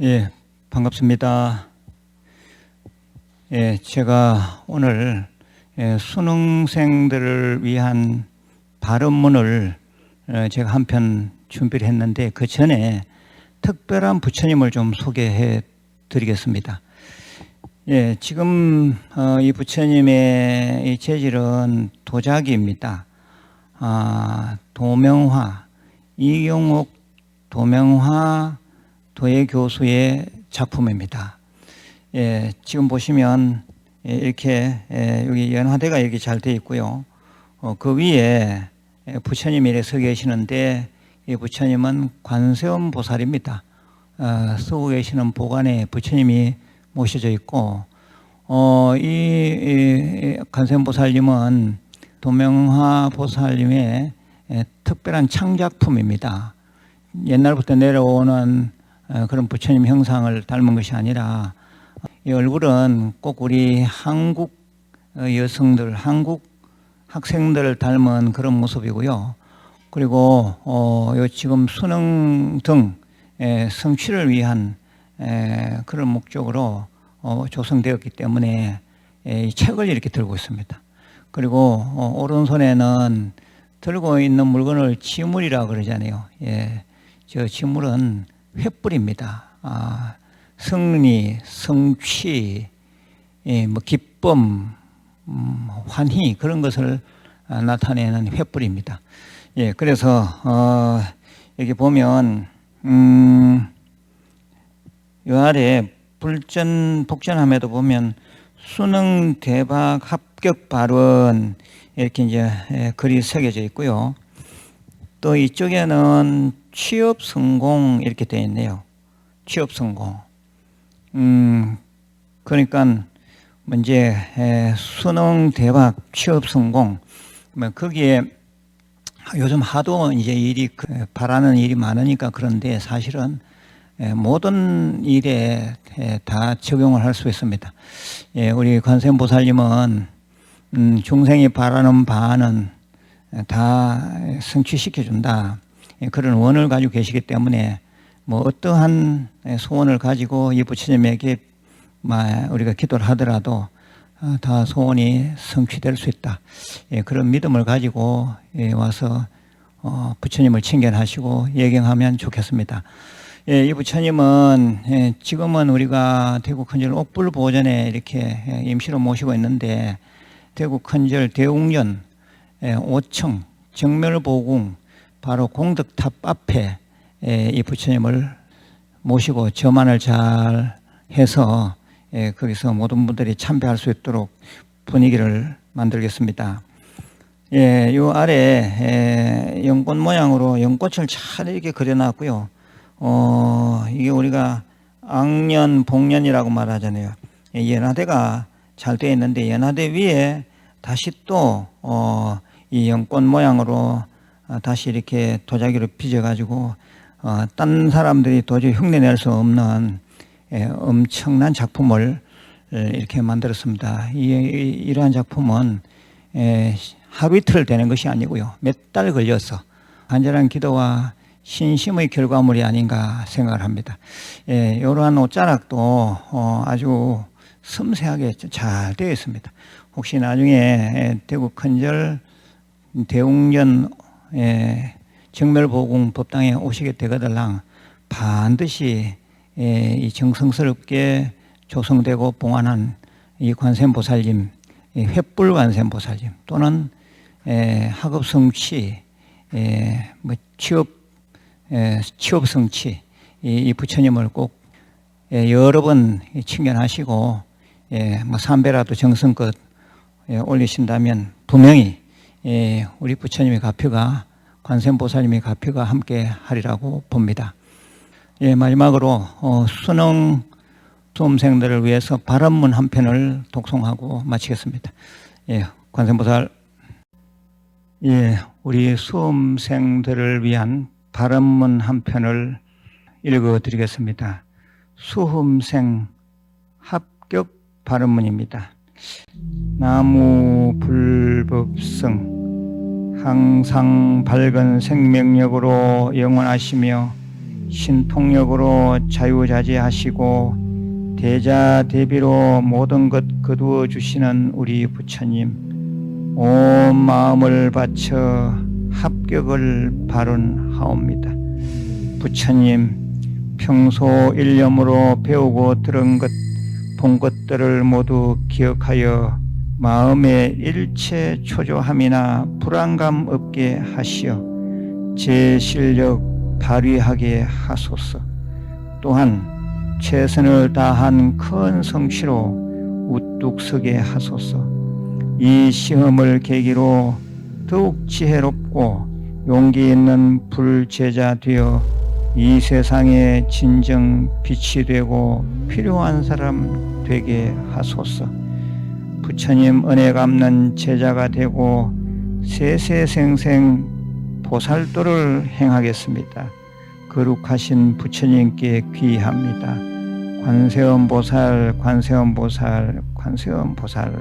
예, 반갑습니다. 예, 제가 오늘 예, 수능생들을 위한 발언문을 어, 제가 한 편 준비를 했는데 그 전에 특별한 부처님을 좀 소개해 드리겠습니다. 예, 지금 어, 이 부처님의 이 재질은 도자기입니다. 아, 도명화, 이경옥 도명화 도예 교수의 작품입니다. 예, 지금 보시면 예, 이렇게 예, 여기 연화대가 여기 잘 되어 있고요. 어, 그 위에 예, 부처님이 이렇게 서 계시는데 이 부처님은 관세음 보살입니다. 어, 쓰고 계시는 보관에 부처님이 모셔져 있고 어, 이, 이 관세음 보살님은 도명화 보살님의 예, 특별한 창작품입니다. 옛날부터 내려오는 어, 그런 부처님 형상을 닮은 것이 아니라 이 얼굴은 꼭 우리 한국 어, 여성들, 한국 학생들을 닮은 그런 모습이고요. 그리고 어, 요 지금 수능 등 에, 성취를 위한 에, 그런 목적으로 어, 조성되었기 때문에 에, 이 책을 이렇게 들고 있습니다. 그리고 어, 오른손에는 들고 있는 물건을 지물이라 그러잖아요. 예, 저 지물은 횃불입니다. 아, 승리, 성취, 예, 뭐 기쁨, 음, 환희 그런 것을 아, 나타내는 횃불입니다. 예, 그래서 어, 여기 보면 음, 이 아래 불전 복전함에도 보면 수능 대박 합격 발언 이렇게 이제 예, 글이 새겨져 있고요. 또 이쪽에는 취업 성공 이렇게 되어 있네요. 취업 성공. 음, 그러니까 이제 에, 수능 대박 취업 성공. 뭐 거기에 요즘 하도 이제 일이 그, 바라는 일이 많으니까 그런데 사실은 에, 모든 일에 에, 다 적용을 할 수 있습니다. 예, 우리 관세음보살님은 음, 중생이 바라는 바는 다 성취시켜 준다. 예, 그런 원을 가지고 계시기 때문에 뭐 어떠한 소원을 가지고 이 부처님에게 우리가 기도를 하더라도 어, 다 소원이 성취될 수 있다. 예, 그런 믿음을 가지고 예, 와서 어, 부처님을 칭견하시고 예경하면 좋겠습니다. 이 부처님은 지금은 우리가 대구 큰절 옥불 보전에 이렇게 임시로 모시고 있는데 대구 큰절 대웅전 5층 정멸보궁 바로 공덕탑 앞에 이 부처님을 모시고 저만을 잘 해서 거기서 모든 분들이 참배할 수 있도록 분위기를 만들겠습니다. 예, 요 아래 연꽃 모양으로 연꽃을 잘 이렇게 그려놨고요. 어, 이게 우리가 악년, 복년이라고 말하잖아요. 연화대가 잘 되어 있는데 연화대 위에 다시 또, 어, 이 연꽃 모양으로 어, 다시 이렇게 도자기로 빚어가지고 어, 딴 사람들이 도저히 흉내낼 수 없는 예, 엄청난 작품을 이렇게 만들었습니다. 이, 이러한 작품은 예, 하루 이틀 되는 것이 아니고요. 몇 달 걸려서 간절한 기도와 신심의 결과물이 아닌가 생각을 합니다. 예, 이러한 옷자락도 어, 아주 섬세하게 잘 되어 있습니다. 혹시 나중에 예, 대구 큰절 대웅전 예, 정멸보궁 법당에 오시게 되거들랑 반드시 예, 이 정성스럽게 조성되고 봉안한 이 관세음보살님, 이 횃불 관세음보살님 또는 예, 학업 성취, 예, 뭐 취업 예, 취업 성취 이, 이 부처님을 꼭 예, 여러 번 칭견하시고 예, 뭐 삼배라도 정성껏 예, 올리신다면 분명히 예, 우리 부처님의 가표가 관세음보살님의 가표가 함께 하리라고 봅니다. 예, 마지막으로 어, 수능 수험생들을 위해서 발언문 한 편을 독송하고 마치겠습니다. 예, 관세음보살 예, 우리 수험생들을 위한 발언문 한 편을 읽어드리겠습니다. 수험생 합격 발언문입니다. 나무 불법성 항상 밝은 생명력으로 영원하시며 신통력으로 자유자재하시고 대자 대비로 모든 것 거두어 주시는 우리 부처님 온 마음을 바쳐 합격을 발언하옵니다. 부처님 평소 일념으로 배우고 들은 것, 본 것들을 모두 기억하여 마음에 일체 초조함이나 불안감 없게 하시어 제 실력 발휘하게 하소서. 또한 최선을 다한 큰 성취로 우뚝 서게 하소서. 이 시험을 계기로 더욱 지혜롭고 용기 있는 불제자 되어 이 세상에 진정 빛이 되고 필요한 사람 되게 하소서. 부처님 은혜 갚는 제자가 되고 세세생생 보살도를 행하겠습니다. 거룩하신 부처님께 귀합니다. 관세음 보살, 관세음 보살, 관세음 보살.